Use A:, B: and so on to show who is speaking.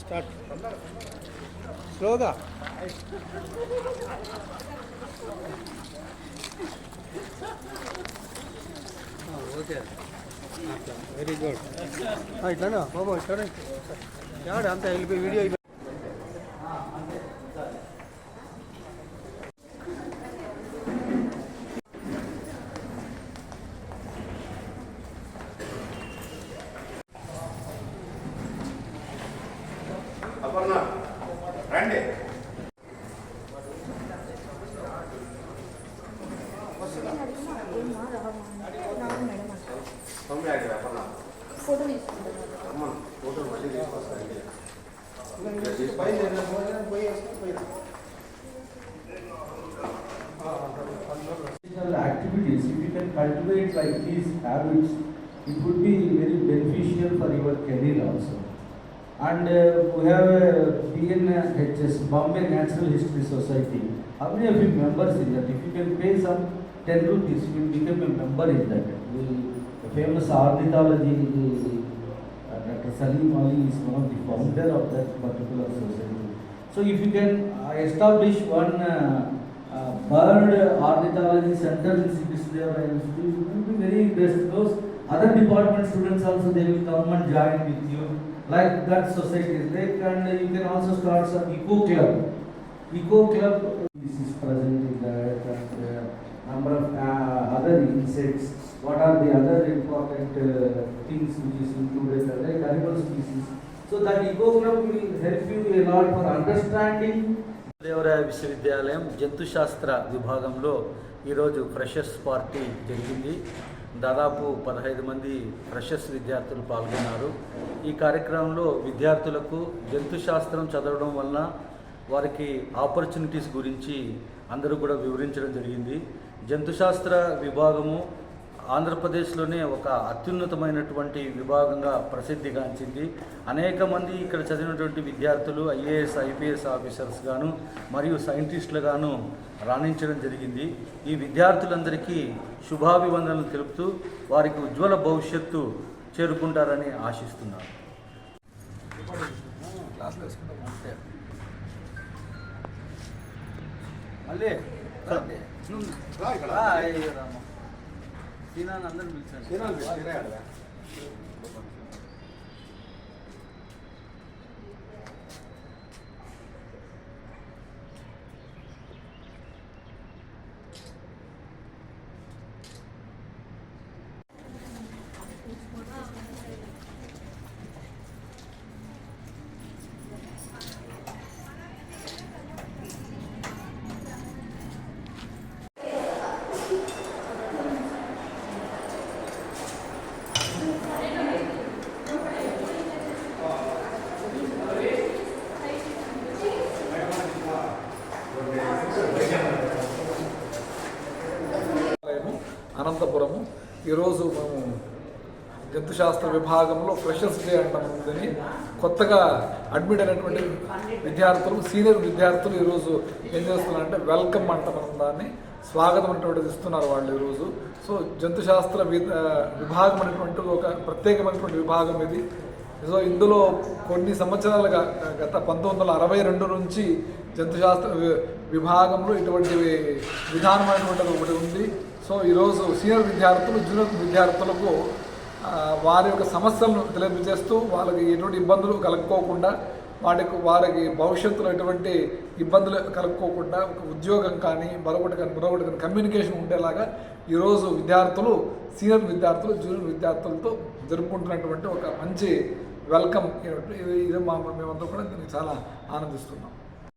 A: Start. స్లోగా. Okay. Very good. ఇట్లానా? బాబు ఇట్లా యాడ అంతా వెళ్ళిపోయి video
B: అపర్ణ రండి తొమ్మిది ఆడి అపర్ణ
C: ఫోటో తీసుకుంటాను
B: అమ్మ ఫోటో మళ్ళీ తీసుకొస్తాను
D: Physical activities, if you can cultivate like these habits, it would be very beneficial for your career also. And uh, we have a BNHS, Bombay Natural History Society. How many of you members in that? If you can pay some 10 rupees, you will become a member in that. The famous ornithology, uh, Dr. Salim Ali is one of the founder of that particular society. So if you can uh, establish one uh, uh, bird ornithology center in Siddhisdev and it will be very best. Those other department students also they will come and join with you. Like that society is there and you can also start some eco club. Eco club this is present in that and uh, number of uh, other insects. What are the other important uh, things which is included like animal species. So that eco club will help you a lot for understanding
E: Devaraya విశ్వవిద్యాలయం జంతు శాస్త్ర విభాగంలో ఈరోజు freshers party జరిగింది దాదాపు పదహైదు మంది freshers విద్యార్థులు పాల్గొన్నారు. ఈ కార్యక్రమంలో విద్యార్థులకు జంతు శాస్త్రం చదవడం వలన వారికి ఆపర్చునిటీస్ గురించి అందరూ కూడా వివరించడం జరిగింది. జంతు శాస్త్ర విభాగము ఆంధ్రప్రదేశ్లోనే ఒక అత్యున్నతమైనటువంటి విభాగంగా ప్రసిద్ధిగాంచింది. అనేక మంది ఇక్కడ చదివినటువంటి విద్యార్థులు ఐఏఎస్ ఐపీఎస్ ఆఫీసర్స్ గాను మరియు సైంటిస్టులు గాను రాణించడం జరిగింది. ఈ విద్యార్థులందరికీ శుభాభివందనలు తెలుపుతూ వారికి ఉజ్వల భవిష్యత్తు చేరుకుంటారని ఆశిస్తున్నాను. మళ్ళీ. సీనాన్ని అందరిని పిలిచాను
F: అనంతపురము. ఈరోజు మేము జంతుశాస్త్ర విభాగంలో ఫ్రెషర్స్ డే అంటామని కొత్తగా అడ్మిట్ అయినటువంటి విద్యార్థులు సీనియర్ విద్యార్థులు ఈరోజు ఏం చేస్తున్నారంటే వెల్కమ్ అంటాం దాన్ని. స్వాగతం అనేటువంటిది ఇస్తున్నారు వాళ్ళు ఈరోజు. సో జంతుశాస్త్ర శాస్త్ర విభాగం అనేటువంటి ఒక ప్రత్యేకమైనటువంటి విభాగం ఇది. సో ఇందులో కొన్ని సంవత్సరాలుగా గత పంతొమ్మిది వందల అరవై రెండు నుంచి జంతుశాస్త్ర విభాగంలో ఇటువంటి విధానమైనటువంటిది ఒకటి ఉంది. సో ఈరోజు సీనియర్ విద్యార్థులు జూనియర్ విద్యార్థులకు వారి యొక్క సమస్యలను తెలియజేస్తూ వాళ్ళకి ఎటువంటి ఇబ్బందులు కలుపుకోకుండా వాటికి వారికి భవిష్యత్తులో ఎటువంటి ఇబ్బందులు కలుపుకోకుండా ఒక ఉద్యోగం కానీ మరొకటి కానీ మరొకటి కానీ కమ్యూనికేషన్ ఉండేలాగా ఈరోజు విద్యార్థులు సీనియర్ విద్యార్థులు జూనియర్ విద్యార్థులతో జరుపుకుంటున్నటువంటి ఒక మంచి వెల్కమ్ ఇది ఇది మా మేమంతా కూడా దీనికి చాలా ఆనందిస్తున్నాం.